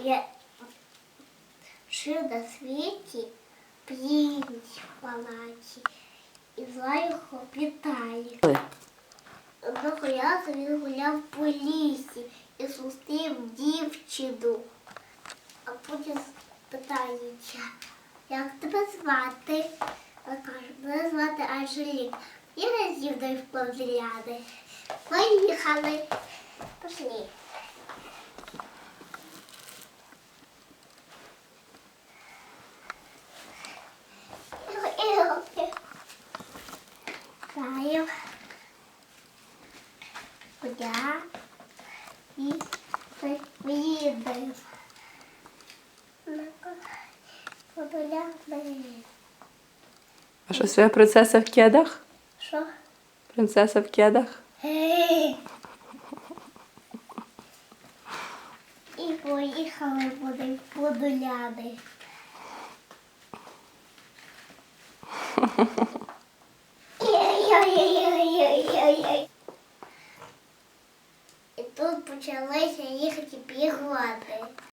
Я жив на світі п'єнць в палаті і Віталік. Одного разу він гуляв по лісі і зустрів дівчину. А потім питається, як тебе звати? Вона каже, мене звати Анжелік. Я разів дай вплавляни. Поїхали. Пошли. Знаю. Кудя і віддав. А що своя принцеса в кедах? Що? Принцеса в кедах? І поїхали вони в Подоляни. Ой-ой-ой-ой-ой-ой. І тут почалися їхати піготи.